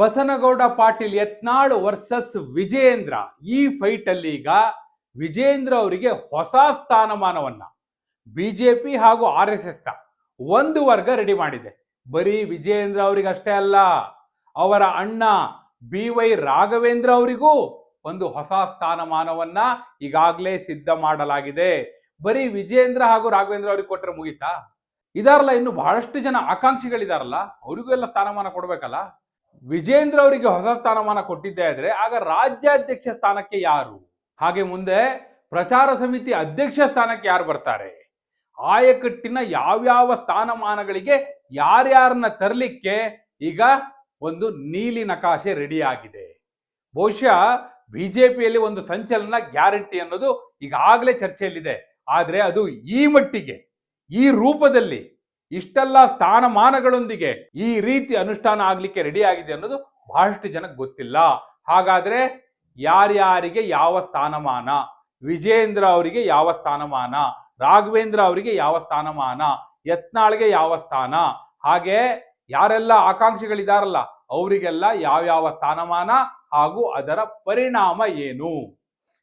Basanagouda Patil Yatnal versus Vijayendra ಈ fight ಅಲ್ಲಿ ಈಗ ವಿಜೇಂದ್ರ ಅವರಿಗೆ ಹೊಸ ಸ್ಥಾನಮಾನವನ್ನ ಬಿಜೆಪಿ ಹಾಗೂ ಆರ್ ಎಸ್ ಎಸ್ ಒಂದು ವರ್ಗ ರೆಡಿ ಮಾಡಿದೆ. ಬರೀ ವಿಜೇಂದ್ರ ಅವರಿಗೆ ಅಷ್ಟೇ ಅಲ್ಲ, ಅವರ ಅಣ್ಣ ಬಿ ವೈ ರಾಘವೇಂದ್ರ ಅವರಿಗೂ ಒಂದು ಹೊಸ ಸ್ಥಾನಮಾನವನ್ನ ಈಗಾಗಲೇ ಸಿದ್ಧ ಮಾಡಲಾಗಿದೆ. ಬರೀ ವಿಜೇಂದ್ರ ಹಾಗೂ ರಾಘವೇಂದ್ರ ಅವ್ರಿಗೆ ಕೊಟ್ಟರೆ ಮುಗೀತಾ? ಇದಾರಲ್ಲ, ಇನ್ನು ಬಹಳಷ್ಟು ಜನ ಆಕಾಂಕ್ಷಿಗಳಿದಾರಲ್ಲ, ಅವರಿಗೂ ಎಲ್ಲ ಸ್ಥಾನಮಾನ ಕೊಡ್ಬೇಕಲ್ಲ? ವಿಜೇಂದ್ರ ಅವರಿಗೆ ಹೊಸ ಸ್ಥಾನಮಾನ ಕೊಟ್ಟಿದ್ದೇ ಆದ್ರೆ ಆಗ ರಾಜ್ಯಾಧ್ಯಕ್ಷ ಸ್ಥಾನಕ್ಕೆ ಯಾರು? ಹಾಗೆ ಮುಂದೆ ಪ್ರಚಾರ ಸಮಿತಿ ಅಧ್ಯಕ್ಷ ಸ್ಥಾನಕ್ಕೆ ಯಾರು ಬರ್ತಾರೆ? ಆಯಕಟ್ಟಿನ ಯಾವ್ಯಾವ ಸ್ಥಾನಮಾನಗಳಿಗೆ ಯಾರ್ಯಾರನ್ನ ತರಲಿಕ್ಕೆ ಈಗ ಒಂದು ನೀಲಿ ನಕಾಶೆ ರೆಡಿ ಆಗಿದೆ ಬಹುಶಃ ಬಿಜೆಪಿಯಲ್ಲಿ ಒಂದು ಸಂಚಲನ ಗ್ಯಾರಂಟಿ ಅನ್ನೋದು ಈಗಾಗಲೇ ಚರ್ಚೆಯಲ್ಲಿದೆ. ಆದರೆ ಅದು ಈ ಮಟ್ಟಿಗೆ, ಈ ರೂಪದಲ್ಲಿ ಇಷ್ಟೆಲ್ಲ ಸ್ಥಾನಮಾನಗಳೊಂದಿಗೆ ಈ ರೀತಿ ಅನುಷ್ಠಾನ ಆಗ್ಲಿಕ್ಕೆ ರೆಡಿ ಆಗಿದೆ ಅನ್ನೋದು ಬಹಳಷ್ಟು ಜನಕ್ಕೆ ಗೊತ್ತಿಲ್ಲ. ಹಾಗಾದ್ರೆ ಯಾರ್ಯಾರಿಗೆ ಯಾವ ಸ್ಥಾನಮಾನ? ವಿಜೇಂದ್ರ ಅವರಿಗೆ ಯಾವ ಸ್ಥಾನಮಾನ? ರಾಘವೇಂದ್ರ ಅವರಿಗೆ ಯಾವ ಸ್ಥಾನಮಾನ? ಯತ್ನಾಳ್ಗೆ ಯಾವ ಸ್ಥಾನ? ಹಾಗೆ ಯಾರೆಲ್ಲ ಆಕಾಂಕ್ಷಿಗಳಿದಾರಲ್ಲ, ಅವರಿಗೆಲ್ಲ ಯಾವ್ಯಾವ ಸ್ಥಾನಮಾನ ಹಾಗೂ ಅದರ ಪರಿಣಾಮ ಏನು?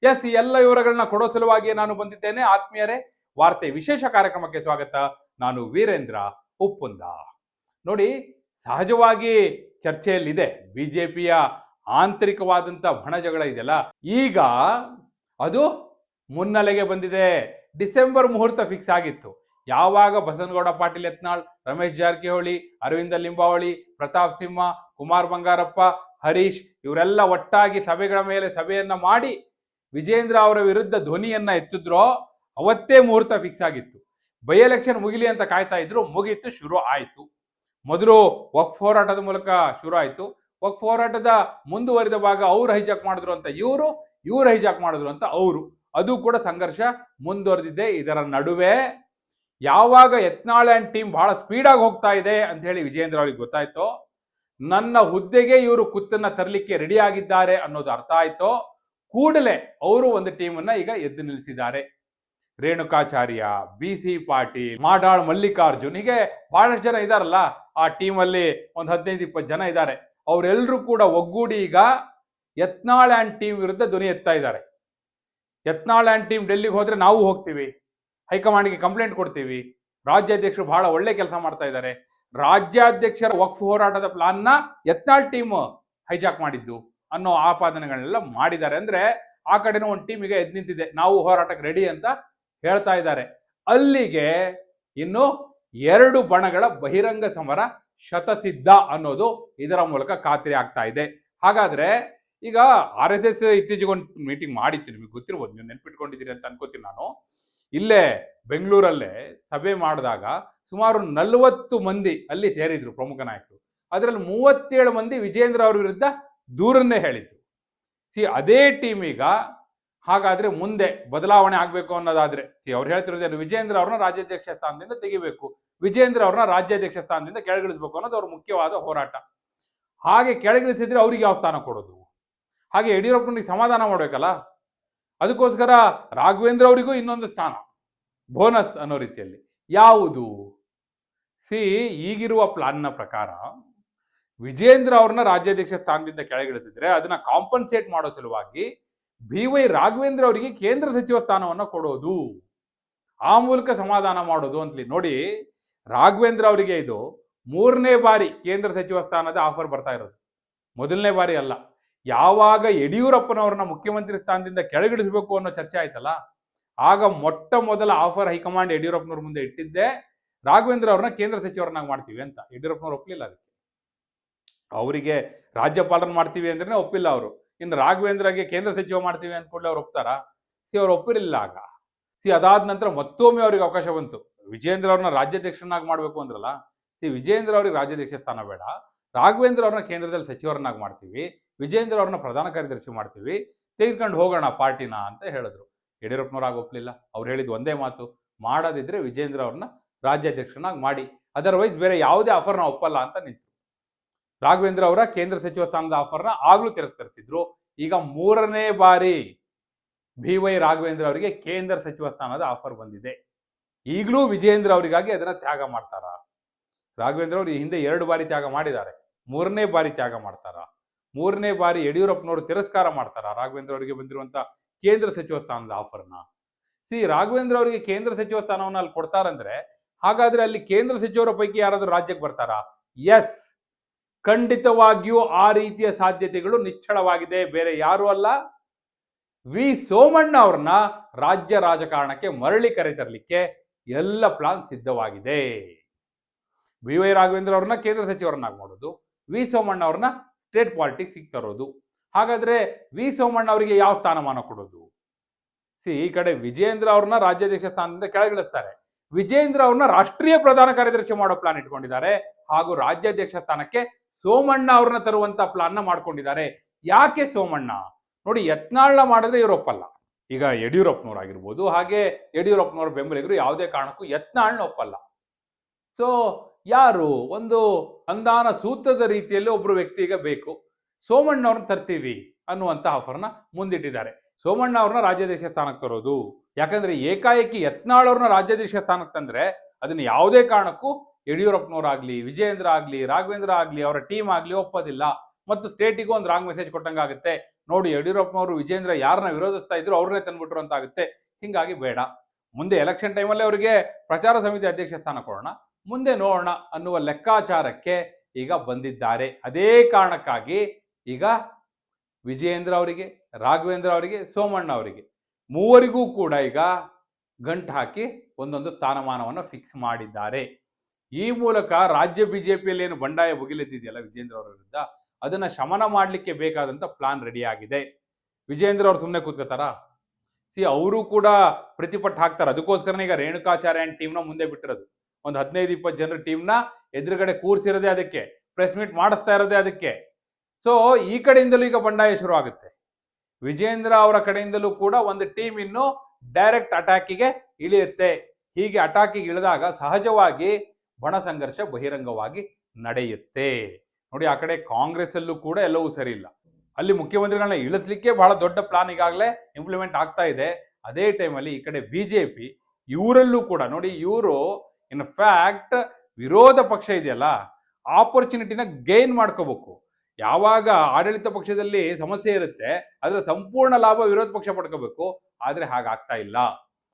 ಎಸ್ ಎಲ್ಲ ವಿವರಗಳನ್ನ ಕೊಡೋ ಸಲುವಾಗಿ ನಾನು ಬಂದಿದ್ದೇನೆ. ಆತ್ಮೀಯರೇ, ವಾರ್ತೆ ವಿಶೇಷ ಕಾರ್ಯಕ್ರಮಕ್ಕೆ ಸ್ವಾಗತ. ನಾನು ವೀರೇಂದ್ರ ಉಪ್ಪುಂದ ನೋಡಿ, ಸಹಜವಾಗಿ ಚರ್ಚೆಯಲ್ಲಿದೆ. ಬಿ ಜೆ ಪಿಯ ಆಂತರಿಕವಾದಂಥ ಬಣಜಗಳ ಇದೆಯಲ್ಲ ಈಗ ಅದು ಮುನ್ನೆಲೆಗೆ ಬಂದಿದೆ. ಡಿಸೆಂಬರ್ ಮುಹೂರ್ತ ಫಿಕ್ಸ್ ಆಗಿತ್ತು. ಯಾವಾಗ ಬಸನಗೌಡ ಪಾಟೀಲ್ ಯತ್ನಾಳ್, ರಮೇಶ್ ಜಾರಕಿಹೊಳಿ, ಅರವಿಂದ ಲಿಂಬಾವಳಿ, ಪ್ರತಾಪ್ ಸಿಂಹ, ಕುಮಾರ್ ಬಂಗಾರಪ್ಪ, ಹರೀಶ್, ಇವರೆಲ್ಲ ಒಟ್ಟಾಗಿ ಸಭೆಗಳ ಮೇಲೆ ಸಭೆಯನ್ನ ಮಾಡಿ ವಿಜೇಂದ್ರ ಅವರ ವಿರುದ್ಧ ಧ್ವನಿಯನ್ನ ಎತ್ತಿದ್ರೋ ಅವತ್ತೇ ಮುಹೂರ್ತ ಫಿಕ್ಸ್ ಆಗಿತ್ತು. ಬೈ ಎಲೆಕ್ಷನ್ ಮುಗಿಲಿ ಅಂತ ಕಾಯ್ತಾ ಇದ್ರು, ಮುಗೀತು, ಶುರು ಆಯಿತು. ಮೊದಲು ವಕ್ಫ್ ಹೋರಾಟದ ಮೂಲಕ ಶುರು ಆಯಿತು. ವಕ್ಫ್ ಹೋರಾಟದ ಮುಂದುವರಿದ ಭಾಗ ಅವ್ರು ಹೈಜಾಕ್ ಮಾಡಿದ್ರು ಅಂತ ಇವರು, ಇವ್ರು ಹೈಜಾಕ್ ಮಾಡಿದ್ರು ಅಂತ ಅವರು. ಅದು ಕೂಡ ಸಂಘರ್ಷ ಮುಂದುವರೆದಿದೆ. ಇದರ ನಡುವೆ ಯಾವಾಗ ಯತ್ನಾಳ್ ಆ್ಯಂಡ್ ಟೀಮ್ ಬಹಳ ಸ್ಪೀಡಾಗಿ ಹೋಗ್ತಾ ಇದೆ ಅಂತ ಹೇಳಿ ವಿಜೇಂದ್ರ ಅವರಿಗೆ ಗೊತ್ತಾಯ್ತೋ. ನನ್ನ ಹುದ್ದೆಗೆ ಇವರು ಕುತ್ತನ್ನ ತರಲಿಕ್ಕೆ ರೆಡಿ ಆಗಿದ್ದಾರೆ ಅನ್ನೋದು ಅರ್ಥ ಆಯ್ತೋ. ಕೂಡಲೇ ಅವರು ಒಂದು ಟೀಮನ್ನ ಈಗ ಎದ್ದು ನಿಲ್ಲಿಸಿದ್ದಾರೆ. ರೇಣುಕಾಚಾರ್ಯ, ಬಿ ಸಿ ಪಾಟೀಲ್, ಮಾಡಾಳ್ ಮಲ್ಲಿಕಾರ್ಜುನ್ ಹೀಗೆ ಬಹಳಷ್ಟು ಜನ ಇದಾರಲ್ಲ. ಆ ಟೀಮಲ್ಲಿ ಒಂದು ಹದಿನೈದು, ಇಪ್ಪತ್ತು ಜನ ಇದ್ದಾರೆ ಅವರೆಲ್ಲರೂ ಕೂಡ ಒಗ್ಗೂಡಿ ಈಗ ಯತ್ನಾಳ್ ಆ್ಯಂಡ್ ಟೀಮ್ ವಿರುದ್ಧ ಧ್ವನಿ ಎತ್ತಾ ಇದ್ದಾರೆ. ಯತ್ನಾಳ್ ಆ್ಯಂಡ್ ಟೀಮ್ ಡೆಲ್ಲಿಗೆ ಹೋದ್ರೆ ನಾವು ಹೋಗ್ತೀವಿ. ಹೈಕಮಾಂಡ್ಗೆ ಕಂಪ್ಲೇಂಟ್ ಕೊಡ್ತೀವಿ. ರಾಜ್ಯಾಧ್ಯಕ್ಷರು ಬಹಳ ಒಳ್ಳೆ ಕೆಲಸ ಮಾಡ್ತಾ ಇದ್ದಾರೆ. ರಾಜ್ಯಾಧ್ಯಕ್ಷರ ವಕ್ಫ್ ಹೋರಾಟದ ಪ್ಲಾನ್ನ ಯತ್ನಾಳ್ ಟೀಮ್ ಹೈಜಾಕ್ ಮಾಡಿದ್ದು ಅನ್ನೋ ಆಪಾದನೆಗಳನ್ನೆಲ್ಲ ಮಾಡಿದ್ದಾರೆ. ಅಂದ್ರೆ ಆ ಕಡೆನೂ ಒಂದು ಟೀಮ್ ಈಗ ಎದ್ ನಿಂತಿದೆ. ನಾವು ಹೋರಾಟಕ್ಕೆ ರೆಡಿ ಅಂತ ಹೇಳ್ತಾ ಇದ್ದಾರೆ. ಅಲ್ಲಿಗೆ ಇನ್ನು ಎರಡು ಬಣಗಳ ಬಹಿರಂಗ ಸಮರ ಶತಸಿದ್ಧ ಅನ್ನೋದು ಇದರ ಮೂಲಕ ಖಾತ್ರಿ ಆಗ್ತಾ ಇದೆ. ಹಾಗಾದ್ರೆ ಈಗ ಆರ್ ಎಸ್ ಎಸ್ ಇತ್ತೀಚೆಗೆ ಮೀಟಿಂಗ್ ಮಾಡಿತ್ತು. ನಿಮಗೆ ಗೊತ್ತಿರ್ಬೋದು, ನೀವು ನೆನ್ಪಿಟ್ಕೊಂಡಿದ್ದೀರಿ ಅಂತ ಅನ್ಕೋತೀನಿ ನಾನು. ಇಲ್ಲೇ ಬೆಂಗಳೂರಲ್ಲೇ ಸಭೆ ಮಾಡಿದಾಗ ಸುಮಾರು ನಲವತ್ತು ಮಂದಿ ಅಲ್ಲಿ ಸೇರಿದ್ರು ಪ್ರಮುಖ ನಾಯಕರು. ಅದರಲ್ಲಿ ಮೂವತ್ತೇಳು ಮಂದಿ ವಿಜೇಂದ್ರ ಅವ್ರ ವಿರುದ್ಧ ದೂರನ್ನೇ ಹೇಳಿದ್ರು. ಸಿ, ಅದೇ ಟೀಮ್ ಈಗ ಹಾಗಾದ್ರೆ ಮುಂದೆ ಬದಲಾವಣೆ ಆಗ್ಬೇಕು ಅನ್ನೋದಾದ್ರೆ ಸಿ ಅವ್ರು ಹೇಳ್ತಿರೋದೇನು ವಿಜೇಂದ್ರ ಅವ್ರನ್ನ ರಾಜ್ಯಾಧ್ಯಕ್ಷ ಸ್ಥಾನದಿಂದ ತೆಗಿಬೇಕು. ವಿಜೇಂದ್ರ ಅವ್ರನ್ನ ರಾಜ್ಯಾಧ್ಯಕ್ಷ ಸ್ಥಾನದಿಂದ ಕೆಳಗಿಳಿಸ್ಬೇಕು ಅನ್ನೋದು ಅವ್ರ ಮುಖ್ಯವಾದ ಹೋರಾಟ. ಹಾಗೆ ಕೆಳಗಿಳಿಸಿದ್ರೆ ಅವ್ರಿಗೆ ಯಾವ ಸ್ಥಾನ ಕೊಡೋದು? ಹಾಗೆ ಯಡಿಯೂರಪ್ಪನಿಗೆ ಸಮಾಧಾನ ಮಾಡ್ಬೇಕಲ್ಲ? ಅದಕ್ಕೋಸ್ಕರ ರಾಘವೇಂದ್ರ ಅವರಿಗೂ ಇನ್ನೊಂದು ಸ್ಥಾನ, ಬೋನಸ್ ಅನ್ನೋ ರೀತಿಯಲ್ಲಿ. ಯಾವುದು? ಸಿ, ಈಗಿರುವ ಪ್ಲಾನ್ನ ಪ್ರಕಾರ ವಿಜೇಂದ್ರ ಅವ್ರನ್ನ ರಾಜ್ಯಾಧ್ಯಕ್ಷ ಸ್ಥಾನದಿಂದ ಕೆಳಗಿಳಿಸಿದ್ರೆ ಅದನ್ನ ಕಾಂಪನ್ಸೇಟ್ ಮಾಡೋ ಸಲುವಾಗಿ ಬಿ ವೈ ರಾಘವೇಂದ್ರ ಅವರಿಗೆ ಕೇಂದ್ರ ಸಚಿವ ಸ್ಥಾನವನ್ನು ಕೊಡೋದು. ಆ ಮೂಲಕ ಸಮಾಧಾನ ಮಾಡೋದು ಅಂತಲಿ. ನೋಡಿ, ರಾಘವೇಂದ್ರ ಅವರಿಗೆ ಇದು ಮೂರನೇ ಬಾರಿ ಕೇಂದ್ರ ಸಚಿವ ಸ್ಥಾನದ ಆಫರ್ ಬರ್ತಾ ಇರೋದು. ಮೊದಲನೇ ಬಾರಿ ಅಲ್ಲ. ಯಾವಾಗ ಯಡಿಯೂರಪ್ಪನವ್ರನ್ನ ಮುಖ್ಯಮಂತ್ರಿ ಸ್ಥಾನದಿಂದ ಕೆಳಗಿಳಿಸಬೇಕು ಅನ್ನೋ ಚರ್ಚೆ ಆಯ್ತಲ್ಲ? ಆಗ ಮೊಟ್ಟ ಮೊದಲ ಆಫರ್ ಹೈಕಮಾಂಡ್ ಯಡಿಯೂರಪ್ಪನವ್ರ ಮುಂದೆ ಇಟ್ಟಿದ್ದೆ ರಾಘವೇಂದ್ರ ಅವ್ರನ್ನ ಕೇಂದ್ರ ಸಚಿವರನ್ನಾಗಿ ಮಾಡ್ತೀವಿ ಅಂತ. ಯಡಿಯೂರಪ್ಪನವ್ರು ಒಪ್ಪಲಿಲ್ಲ ಅದಕ್ಕೆ. ಅವರಿಗೆ ರಾಜ್ಯಪಾಲನ ಮಾಡ್ತೀವಿ ಅಂದ್ರೆ ಒಪ್ಪಿಲ್ಲ ಅವರು. ಇನ್ನು ರಾಘವೇಂದ್ರಗೆ ಕೇಂದ್ರ ಸಚಿವ ಮಾಡ್ತೀವಿ ಅಂದ್ಕೊಳ್ಳಿ ಅವ್ರು ಒಪ್ತಾರಾ? ಸಿ, ಅವ್ರು ಒಪ್ಪಿರಲಿಲ್ಲ ಆಗ. ಸಿ, ಅದಾದ ನಂತರ ಮತ್ತೊಮ್ಮೆ ಅವ್ರಿಗೆ ಅವಕಾಶ ಬಂತು. ವಿಜೇಂದ್ರ ಅವ್ರನ್ನ ರಾಜ್ಯಾಧ್ಯಕ್ಷರನ್ನಾಗಿ ಮಾಡಬೇಕು ಅಂದ್ರಲ್ಲ, ಸಿ ವಿಜೇಂದ್ರ ಅವ್ರಿಗೆ ರಾಜ್ಯಾಧ್ಯಕ್ಷ ಸ್ಥಾನ ಬೇಡ. ರಾಘವೇಂದ್ರ ಅವ್ರನ್ನ ಕೇಂದ್ರದಲ್ಲಿ ಸಚಿವರನ್ನಾಗಿ ಮಾಡ್ತೀವಿ. ವಿಜೇಂದ್ರ ಅವ್ರನ್ನ ಪ್ರಧಾನ ಕಾರ್ಯದರ್ಶಿ ಮಾಡ್ತೀವಿ. ತೆಗೆದುಕೊಂಡು ಹೋಗೋಣ ಪಾರ್ಟಿನ ಅಂತ ಹೇಳಿದ್ರು. ಯಡಿಯೂರಪ್ಪನವ್ರಾಗ ಒಪ್ಪಲಿಲ್ಲ ಅವ್ರು ಹೇಳಿದ ಒಂದೇ ಮಾತು, ಮಾಡೋದಿದ್ರೆ ವಿಜೇಂದ್ರ ಅವ್ರನ್ನ ರಾಜ್ಯಾಧ್ಯಕ್ಷರನ್ನಾಗಿ ಮಾಡಿ. ಅದರ್ವೈಸ್ ಬೇರೆ ಯಾವುದೇ ಆಫರ್ನ ಒಪ್ಪಲ್ಲ ಅಂತ ನಿಂತು ರಾಘವೇಂದ್ರ ಅವರ ಕೇಂದ್ರ ಸಚಿವ ಸ್ಥಾನದ ಆಫರ್ನ ಆಗಲೂ ತಿರಸ್ಕರಿಸಿದ್ರು. ಈಗ ಮೂರನೇ ಬಾರಿ ಬಿ ವೈ ರಾಘವೇಂದ್ರ ಅವರಿಗೆ ಕೇಂದ್ರ ಸಚಿವ ಸ್ಥಾನದ ಆಫರ್ ಬಂದಿದೆ. ಈಗಲೂ ವಿಜಯೇಂದ್ರ ಅವರಿಗಾಗಿ ಅದನ್ನ ತ್ಯಾಗ ಮಾಡ್ತಾರ. ರಾಘವೇಂದ್ರ ಅವರು ಹಿಂದೆ ಎರಡು ಬಾರಿ ತ್ಯಾಗ ಮಾಡಿದ್ದಾರೆ. ಮೂರನೇ ಬಾರಿ ತ್ಯಾಗ ಮಾಡ್ತಾರ. ಮೂರನೇ ಬಾರಿ ಯಡಿಯೂರಪ್ಪನವರು ತಿರಸ್ಕಾರ ಮಾಡ್ತಾರ ರಾಘವೇಂದ್ರ ಅವರಿಗೆ ಬಂದಿರುವಂತ ಕೇಂದ್ರ ಸಚಿವ ಸ್ಥಾನದ ಆಫರ್ನ ಸಿ, ರಾಘವೇಂದ್ರ ಅವರಿಗೆ ಕೇಂದ್ರ ಸಚಿವ ಸ್ಥಾನವನ್ನು ಅಲ್ಲಿ ಕೊಡ್ತಾರಂದ್ರೆ, ಹಾಗಾದ್ರೆ ಅಲ್ಲಿ ಕೇಂದ್ರ ಸಚಿವರ ಪೈಕಿ ಯಾರಾದ್ರೂ ರಾಜ್ಯಕ್ಕೆ ಬರ್ತಾರಾ? ಎಸ್ ಖಂಡಿತವಾಗಿಯೂ ಆ ರೀತಿಯ ಸಾಧ್ಯತೆಗಳು ನಿಚ್ಚಳವಾಗಿದೆ. ಬೇರೆ ಯಾರು ಅಲ್ಲ. ವಿ. ಸೋಮಣ್ಣ ಅವ್ರನ್ನ ರಾಜ್ಯ ರಾಜಕಾರಣಕ್ಕೆ ಮರಳಿ ಕರೆತರಲಿಕ್ಕೆ ಎಲ್ಲ ಪ್ಲಾನ್ ಸಿದ್ಧವಾಗಿದೆ. ವಿ. ವೈ. ರಾಘವೇಂದ್ರ ಅವ್ರನ್ನ ಕೇಂದ್ರ ಸಚಿವರನ್ನಾಗಿ ಮಾಡೋದು, ವಿ. ಸೋಮಣ್ಣ ಅವ್ರನ್ನ ಸ್ಟೇಟ್ ಪಾಲಿಟಿಕ್ಸ್ ತರೋದು, ಹಾಗಾದ್ರೆ ವಿ. ಸೋಮಣ್ಣ ಅವರಿಗೆ ಯಾವ ಸ್ಥಾನಮಾನ ಕೊಡೋದು? ಸಿ, ಈ ಕಡೆ ವಿಜೇಂದ್ರ ಅವ್ರನ್ನ ರಾಜ್ಯಾಧ್ಯಕ್ಷ ಸ್ಥಾನದಿಂದ ಕೆಳಗಿಳಿಸ್ತಾರೆ. ವಿಜೇಂದ್ರ ಅವ್ರನ್ನ ರಾಷ್ಟ್ರೀಯ ಪ್ರಧಾನ ಕಾರ್ಯದರ್ಶಿ ಮಾಡೋ ಪ್ಲಾನ್ ಇಟ್ಕೊಂಡಿದ್ದಾರೆ. ಹಾಗೂ ರಾಜ್ಯಾಧ್ಯಕ್ಷ ಸ್ಥಾನಕ್ಕೆ ಸೋಮಣ್ಣ ಅವ್ರನ್ನ ತರುವಂತ ಪ್ಲಾನ್ ಮಾಡ್ಕೊಂಡಿದ್ದಾರೆ. ಯಾಕೆ ಸೋಮಣ್ಣ? ನೋಡಿ, ಯತ್ನಾಳ್ನ ಮಾಡಿದ್ರೆ ಇವರೊಪ್ಪಲ್ಲ ಈಗ ಯಡಿಯೂರಪ್ಪನವರಾಗಿರ್ಬೋದು ಹಾಗೆ ಯಡಿಯೂರಪ್ಪನವ್ರ ಬೆಂಬಲಿಗರು ಯಾವುದೇ ಕಾರಣಕ್ಕೂ ಯತ್ನಾಳ್ನ ಒಪ್ಪಲ್ಲ. ಸೊ ಯಾರು? ಒಂದು ಸಂಧಾನ ಸೂತ್ರದ ರೀತಿಯಲ್ಲಿ ಒಬ್ರು ಈಗ ಬೇಕು. ಸೋಮಣ್ಣ ಅವ್ರನ್ನ ತರ್ತೀವಿ ಅನ್ನುವಂತ ಆಫರ್ನ ಮುಂದಿಟ್ಟಿದ್ದಾರೆ. ಸೋಮಣ್ಣ ಅವ್ರನ್ನ ರಾಜ್ಯಾಧ್ಯಕ್ಷ ಸ್ಥಾನಕ್ಕೆ ತರೋದು. ಯಾಕಂದ್ರೆ ಏಕಾಏಕಿ ಯತ್ನಾಳ್ ಅವ್ರನ್ನ ರಾಜ್ಯಾಧ್ಯಕ್ಷ ಸ್ಥಾನಕ್ಕೆ ತಂದ್ರೆ ಅದನ್ನ ಯಾವುದೇ ಕಾರಣಕ್ಕೂ ಯಡಿಯೂರಪ್ಪನವರಾಗ್ಲಿ ವಿಜಯೇಂದ್ರ ಆಗಲಿ, ರಾಘವೇಂದ್ರ ಆಗಲಿ ಅವರ ಟೀಮ್ ಆಗಲಿ ಒಪ್ಪೋದಿಲ್ಲ. ಮತ್ತು ಸ್ಟೇಟಿಗೂ ಒಂದು ರಾಂಗ್ ಮೆಸೇಜ್ ಕೊಟ್ಟಂಗಾಗುತ್ತೆ ನೋಡಿ, ಯಡಿಯೂರಪ್ಪನವರು ವಿಜೇಂದ್ರ ಯಾರನ್ನ ವಿರೋಧಿಸ್ತಾ ಇದ್ರು ಅವ್ರನ್ನೇ ತಂದ್ಬಿಟ್ರು ಅಂತ ಆಗುತ್ತೆ. ಹಿಂಗಾಗಿ ಬೇಡ. ಮುಂದೆ ಎಲೆಕ್ಷನ್ ಟೈಮಲ್ಲಿ ಅವರಿಗೆ ಪ್ರಚಾರ ಸಮಿತಿ ಅಧ್ಯಕ್ಷ ಸ್ಥಾನ ಕೊಡೋಣ. ಮುಂದೆ ನೋಡೋಣ ಅನ್ನುವ ಲೆಕ್ಕಾಚಾರಕ್ಕೆ ಈಗ ಬಂದಿದ್ದಾರೆ. ಅದೇ ಕಾರಣಕ್ಕಾಗಿ ಈಗ ವಿಜಯೇಂದ್ರ ಅವರಿಗೆ, ರಾಘವೇಂದ್ರ ಅವರಿಗೆ, ಸೋಮಣ್ಣ ಅವರಿಗೆ ಮೂವರಿಗೂ ಕೂಡ ಈಗ ಗಂಟು ಹಾಕಿ ಒಂದೊಂದು ಸ್ಥಾನಮಾನವನ್ನು ಫಿಕ್ಸ್ ಮಾಡಿದ್ದಾರೆ. ಈ ಮೂಲಕ ರಾಜ್ಯ ಬಿಜೆಪಿಯಲ್ಲಿ ಏನು ಬಂಡಾಯ ಭುಗಿಲೆದ್ದಿದೆಯಲ್ಲ ವಿಜೇಂದ್ರ ಅವರ ವಿರುದ್ಧ, ಅದನ್ನ ಶಮನ ಮಾಡಲಿಕ್ಕೆ ಬೇಕಾದಂತ ಪ್ಲಾನ್ ರೆಡಿ ಆಗಿದೆ. ವಿಜೇಂದ್ರ ಅವರು ಸುಮ್ಮನೆ ಕೂತ್ಕೋತಾರ ಸಿ, ಅವರು ಕೂಡ ಪ್ರತಿಪಟ್ಟು ಹಾಕ್ತಾರೆ. ಅದಕ್ಕೋಸ್ಕರನೇ ಈಗ ರೇಣುಕಾಚಾರ್ಯ ಅಂಡ್ ಟೀಮ್ನ ಮುಂದೆ ಬಿಟ್ಟಿರೋದು. ಒಂದು ಹದಿನೈದು, ಇಪ್ಪತ್ತು ಜನರ ಟೀಮ್ನ ಎದುರುಗಡೆ ಕೂರ್ಸಿರೋದೇ ಅದಕ್ಕೆ ಪ್ರೆಸ್ ಮೀಟ್ ಮಾಡಿಸ್ತಾ ಇರೋದೇ ಅದಕ್ಕೆ. ಸೊ ಈ ಕಡೆಯಿಂದಲೂ ಈಗ ಬಂಡಾಯ ಶುರು ವಿಜೇಂದ್ರ ಅವರ ಕಡೆಯಿಂದಲೂ ಕೂಡ ಒಂದು ಟೀಮ್ ಇನ್ನು ಡೈರೆಕ್ಟ್ ಅಟ್ಯಾಕಿಗೆ ಇಳಿಯುತ್ತೆ. ಹೀಗೆ ಅಟ್ಯಾಕಿಗೆ ಇಳಿದಾಗ ಸಹಜವಾಗಿ ಬಣ ಸಂಘರ್ಷ ಬಹಿರಂಗವಾಗಿ ನಡೆಯುತ್ತೆ. ನೋಡಿ, ಆ ಕಡೆ ಕಾಂಗ್ರೆಸ್ ಅಲ್ಲೂ ಕೂಡ ಎಲ್ಲವೂ ಸರಿ ಇಲ್ಲ. ಅಲ್ಲಿ ಮುಖ್ಯಮಂತ್ರಿಗಳನ್ನ ಇಳಿಸ್ಲಿಕ್ಕೆ ಬಹಳ ದೊಡ್ಡ ಪ್ಲಾನ್ ಈಗಾಗಲೇ ಇಂಪ್ಲಿಮೆಂಟ್ ಆಗ್ತಾ ಇದೆ. ಅದೇ ಟೈಮಲ್ಲಿ ಈ ಕಡೆ ಬಿಜೆಪಿ ಇವರಲ್ಲೂ ಕೂಡ, ನೋಡಿ, ಇವರು ಇನ್ ಫ್ಯಾಕ್ಟ್ ವಿರೋಧ ಪಕ್ಷ ಇದೆಯಲ್ಲ ಆಪರ್ಚುನಿಟಿನ ಗೈನ್ ಮಾಡ್ಕೋಬೇಕು. ಯಾವಾಗ ಆಡಳಿತ ಪಕ್ಷದಲ್ಲಿ ಸಮಸ್ಯೆ ಇರುತ್ತೆ, ಅದರ ಸಂಪೂರ್ಣ ಲಾಭ ವಿರೋಧ ಪಕ್ಷ ಪಡ್ಕೋಬೇಕು. ಆದರೆ ಹಾಗಾಗ್ತಾ ಇಲ್ಲ.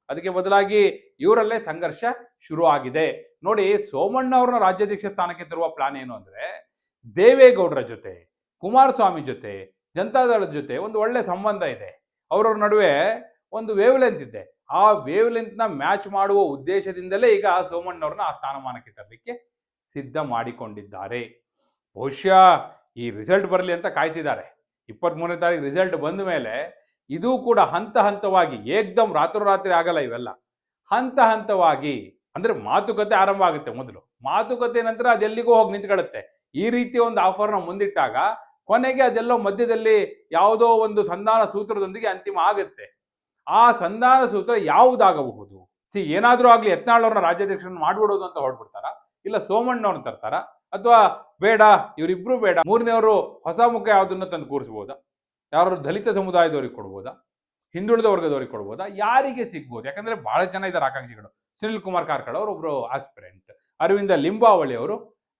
ಅದಕ್ಕೆ ಬದಲಾಗಿ ಇವರಲ್ಲೇ ಸಂಘರ್ಷ ಶುರು ಆಗಿದೆ ನೋಡಿ, ಸೋಮಣ್ಣ ಅವ್ರನ್ನ ರಾಜ್ಯಾಧ್ಯಕ್ಷ ಸ್ಥಾನಕ್ಕೆ ತರುವ ಪ್ಲಾನ್ ಏನು ಅಂದ್ರೆ, ದೇವೇಗೌಡರ ಜೊತೆ, ಕುಮಾರಸ್ವಾಮಿ ಜೊತೆ ಜನತಾದಳದ ಜೊತೆ ಒಂದು ಒಳ್ಳೆ ಸಂಬಂಧ ಇದೆ. ಅವರವ್ರ ನಡುವೆ ಒಂದು ವೇವ್ ಲೆಂತ್ ಇದೆ. ಆ ವೇವ್ ಲೆಂತ್ನ ಮ್ಯಾಚ್ ಮಾಡುವ ಉದ್ದೇಶದಿಂದಲೇ ಈಗ ಸೋಮಣ್ಣವ್ರನ್ನ ಆ ಸ್ಥಾನಮಾನಕ್ಕೆ ತರಲಿಕ್ಕೆ ಸಿದ್ಧ ಮಾಡಿಕೊಂಡಿದ್ದಾರೆ. ಬಹುಶಃ ಈ ರಿಸಲ್ಟ್ ಬರಲಿ ಅಂತ ಕಾಯ್ತಿದ್ದಾರೆ. ಇಪ್ಪತ್ಮೂರನೇ ತಾರೀಕು ರಿಸಲ್ಟ್ ಬಂದ ಮೇಲೆ ಇದು ಕೂಡ ಹಂತ ಹಂತವಾಗಿ, ಏಕ್ದಮ್ ರಾತ್ರೋರಾತ್ರಿ ಆಗಲ್ಲ ಇವೆಲ್ಲ. ಹಂತ ಹಂತವಾಗಿ, ಅಂದ್ರೆ ಮಾತುಕತೆ ಆರಂಭ ಆಗುತ್ತೆ ಮೊದಲು. ಮಾತುಕತೆ ನಂತರ ಅದೆಲ್ಲಿಗೂ ಹೋಗಿ ನಿಂತ್ಕೊಳ್ಳುತ್ತೆ. ಈ ರೀತಿಯ ಒಂದು ಆಫರ್ನ ಮುಂದಿಟ್ಟಾಗ, ಕೊನೆಗೆ ಅದೆಲ್ಲೋ ಮಧ್ಯದಲ್ಲಿ ಯಾವುದೋ ಒಂದು ಸಂಧಾನ ಸೂತ್ರದೊಂದಿಗೆ ಅಂತಿಮ ಆಗುತ್ತೆ. ಆ ಸಂಧಾನ ಸೂತ್ರ ಯಾವುದಾಗಬಹುದು? ಸಿ, ಏನಾದರೂ ಆಗ್ಲಿ ಯತ್ನಾಳವ್ರನ್ನ ರಾಜ್ಯಾಧ್ಯಕ್ಷರನ್ನ ಮಾಡ್ಬಿಡೋದು ಅಂತ ಹೊರಡ್ಬಿಡ್ತಾರ? ಇಲ್ಲ ಸೋಮಣ್ಣವ್ರನ್ನ ತರ್ತಾರ? ಅಥವಾ ಬೇಡ, ಇವರಿಬ್ರು ಬೇಡ, ಮೂರನೇವರು ಹೊಸ ಮುಖ ಯಾವ್ದನ್ನ ತಂದು ಕೂರಿಸ್ಬೋದಾ? ಯಾರು ದಲಿತ ಸಮುದಾಯದವ್ರಿಗೆ ಕೊಡ್ಬೋದಾ? ಹಿಂದುಳಿದ ವರ್ಗದವ್ರಿಗೆ ಕೊಡ್ಬೋದಾ? ಯಾರಿಗೆ ಸಿಗ್ಬೋದು? ಯಾಕಂದ್ರೆ ಬಹಳ ಜನ ಇದ್ದಾರೆ ಆಕಾಂಕ್ಷಿಗಳು. ಸುನಿಲ್ ಕುಮಾರ್ ಕಾರ್ಕಳ ಅವರು ಒಬ್ರು ಆಸ್ಪಿರೆಂಟ್ ಅರವಿಂದ ಲಿಂಬಾವಳಿ ಅವರು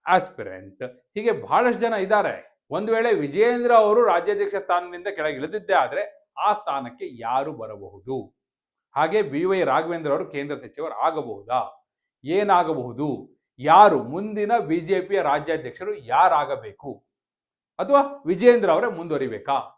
ಆಸ್ಪಿರೆಂಟ್ ಹೀಗೆ ಬಹಳಷ್ಟು ಜನ ಇದ್ದಾರೆ. ಒಂದು ವೇಳೆ ವಿಜಯೇಂದ್ರ ಅವರು ರಾಜ್ಯಾಧ್ಯಕ್ಷ ಸ್ಥಾನದಿಂದ ಕೆಳಗೆ ಇಳಿದಿದ್ದೇ ಆದ್ರೆ ಆ ಸ್ಥಾನಕ್ಕೆ ಯಾರು ಬರಬಹುದು? ಹಾಗೆ ಬಿ ವೈ ರಾಘವೇಂದ್ರ ಅವರು ಕೇಂದ್ರ ಸಚಿವರು ಆಗಬಹುದಾ? ಏನಾಗಬಹುದು? ಯಾರು? ಮುಂದಿನ ಬಿಜೆಪಿಯ ರಾಜ್ಯಾಧ್ಯಕ್ಷರು ಯಾರಾಗಬೇಕು? ಅಥವಾ ವಿಜಯೇಂದ್ರ ಅವರೇ ಮುಂದುವರಿಬೇಕಾ?